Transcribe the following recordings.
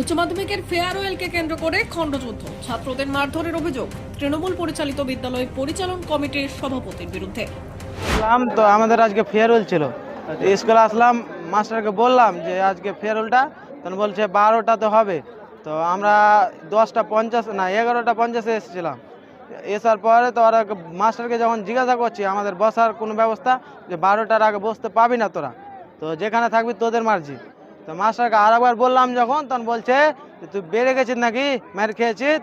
উচ্চ মাধ্যমিকের ফেয়ারওয়েলকে কেন্দ্র করে খণ্ডযুদ্ধ, ছাত্রদের মারধরের অভিযোগ, তৃণমূল পরিচালিত বিদ্যালয় পরিচালন কমিটির সভাপতির বিরুদ্ধে। আসলাম তো, আমাদের আজকে ফেয়ারওয়েল ছিল। স্কুলে আসলাম, মাস্টারকে বললাম যে আজকে ফেয়ারওয়েলটা তখন বলছে বারোটাতে হবে। তো আমরা দশটা পঞ্চাশ, না, এগারোটা পঞ্চাশে এসেছিলাম। এসার পরে তো ওরা মাস্টারকে যখন জিজ্ঞাসা করছি, আমাদের বসার কোনো ব্যবস্থা, যে বারোটার আগে বসতে পাবি না তোরা। তো যেখানে থাকবি তোদের মার্জি। তো মাস্টারকে আর একবার বললাম যখন তখন বলছে যে তুই বেড়ে গেছিস নাকি? মার খেয়েছিস?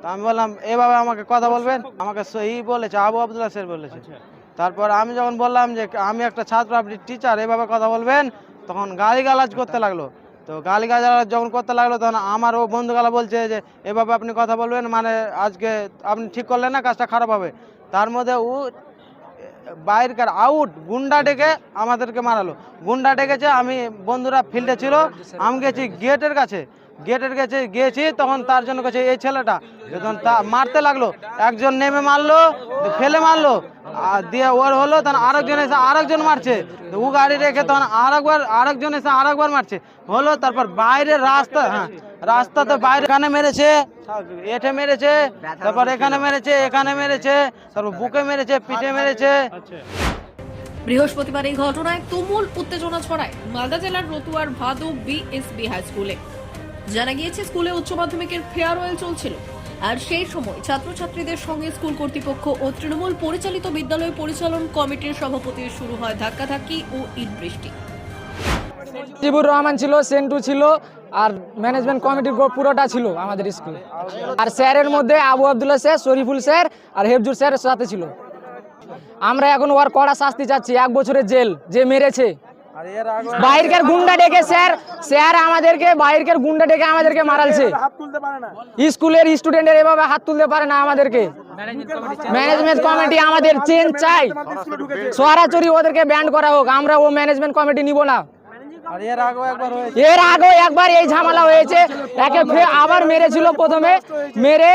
তো আমি বললাম এভাবে আমাকে কথা বলবেন? আমাকে সহি বলেছে আবু আবদুল্লাহ স্যার বলেছে। তারপর আমি যখন বললাম যে আমি একটা ছাত্র আপনি টিচার এভাবে কথা বলবেন? তখন গালিগালাজ করতে লাগল। তো গালিগালাজ যখন করতে লাগল তখন আমার ও বন্ধুগালা বলছে যে এভাবে আপনি কথা বলবেন মানে আজকে আপনি ঠিক করলেন না কাজটা খারাপ হবে। তার মধ্যে ও বাইরকার আউট গুন্ডা ডেকে আমাদেরকে মারালো। গুন্ডা ডেকেছে, আমি, বন্ধুরা ফিল্ডে ছিল, আমি গেছি গেটের কাছে। গেটের কাছে গিয়েছি তখন তার জন্য কাছে এই ছেলেটা। যখন তা মারতে লাগল, একজন নেমে মারলো, ফেলে মারলো, আর দিয়ে ওর হলো, তখন আরেকজন এসে আরেকজন মারছে। ও গাড়ি রেখে তখন আরেকবার, আরেকজন এসে আরেকবার মারছে। হলো, তারপর বাইরের রাস্তা হ্যাঁ রাস্তাতে বাইরে এখানে মেরেছে এঠে মেরেছে তারপর এখানে মেরেছে এখানে মেরেছে তারপর বুকে মেরেছে পিঠে মেরেছে। বৃহস্পতিবার এই ঘটনায় তুমুল উত্তেজনা ছড়ায় মালদা জেলার রতুয়ার ভাদু বিএসবি হাই স্কুলে। জানা গিয়েছে স্কুলে উচ্চ মাধ্যমিকের ফেয়ারওয়েল চলছিল। আর সেই সময় ছাত্রছাত্রীদের সঙ্গে স্কুল কর্তৃপক্ষ ও তৃণমূল পরিচালিত বিদ্যালয় পরিচালন কমিটির সভাপতির শুরু হয় ধাক্কাধাক্কি ও ইট বৃষ্টি জিবুর রহমান ছিল, সেন্টু ছিল, আর ম্যানেজমেন্ট কমিটির পুরোটা ছিল আমাদের স্কুলে আর স্যারের মধ্যে আবু আবদুল্লাহ স্যার, শরীফুল স্যার আর হেফজুর স্যারের সাথে ছিল। আমরা এখন ওর কড়া শাস্তি চাচ্ছি, এক বছরের জেল, যে মেরেছে। বাইরের গুন্ডা ডেকে স্যার স্যার আমাদেরকে বাইরের গুন্ডা ডেকে আমাদেরকে মারালছে। স্কুলের স্টুডেন্টের এভাবে হাত তুলতে পারে না আমাদেরকে। ম্যানেজমেন্ট কমিটি আমাদের চেঞ্জ চাই। সরাসরি ওদেরকে ব্যান্ড করা হোক, আমরা ও ম্যানেজমেন্ট কমিটি নিব না। এর আগেও একবার হয়েছে। এর আগেও একবার এই ঝামেলা হয়েছে। একে আবার মেরেছিল প্রথমে। মেরে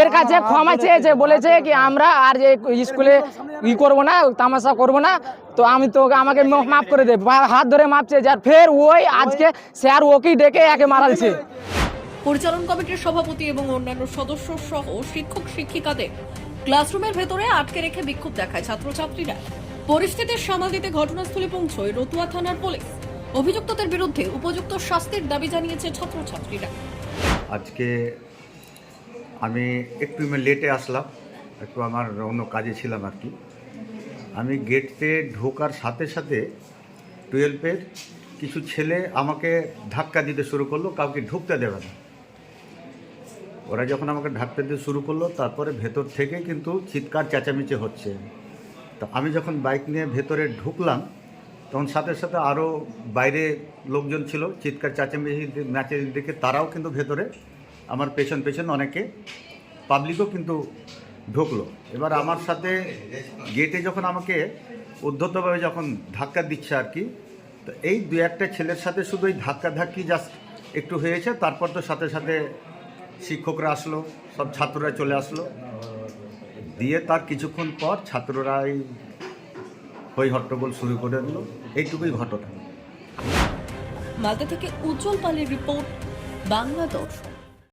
এর কাছে ক্ষমা চেয়েছে। বলেছে কি আমরা আর যে স্কুলে ই করব না তামাশা করব না তো আমি তো আমাকে মাফ করে দে। হাত ধরে মাপ চেয়েছে আর ফের ওই আজকে স্যার ওকেই ডেকে একে মারালছে পরিচালন কমিটির সভাপতি এবং অন্যান্য সদস্য সহ শিক্ষক শিক্ষিকাদের ক্লাসরুমের ভেতরে আটকে রেখে বিক্ষোভ দেখায় ছাত্রছাত্রীরা। পরিস্থিতির সামাল দিতে ঘটনাস্থলে পৌঁছয় রতুয়া থানার পুলিশ। অভিযুক্তদের বিরুদ্ধে উপযুক্ত শাস্তির দাবি জানিয়েছে ছাত্রছাত্রীরা। আজকে আমি একটু লেটে আসলাম, একটু আমার অন্য কাজে ছিলাম আর কি। আমি গেটে ঢোকার সাথে সাথে টুয়েলভের কিছু ছেলে আমাকে ধাক্কা দিতে শুরু করল, কাউকে ঢুকতে দেবে না। ওরা যখন আমাকে ধাক্কা দিতে শুরু করল, তারপরে ভেতর থেকে কিন্তু চিৎকার চেঁচামেচি হচ্ছে। তো আমি যখন বাইক নিয়ে ভেতরে ঢুকলাম তখন সাথে সাথে আরও বাইরে লোকজন ছিল, চিৎকার, চেঁচামেচি ম্যাচের দিকে, তারাও কিন্তু ভেতরে, আমার পেছন পেছন অনেকে পাবলিকও কিন্তু ঢুকলো। এবার আমার সাথে গেটে যখন আমাকে উদ্ধতভাবে যখন ধাক্কা দিচ্ছে আর কি, তো এই দু একটা ছেলের সাথে শুধু ওই ধাক্কা ধাক্কি জাস্ট একটু হয়েছে, তারপর তো সাথে সাথে শিক্ষকরা আসলো, সব ছাত্ররা চলে আসলো। দিয়ে তার কিছুক্ষণ পর ছাত্ররা এই হই হট্টগোল শুরু করে দিল। এইটুকুই ঘটনা। মালদা থেকে উজ্জ্বল পালের রিপোর্ট বাংলা দর্শন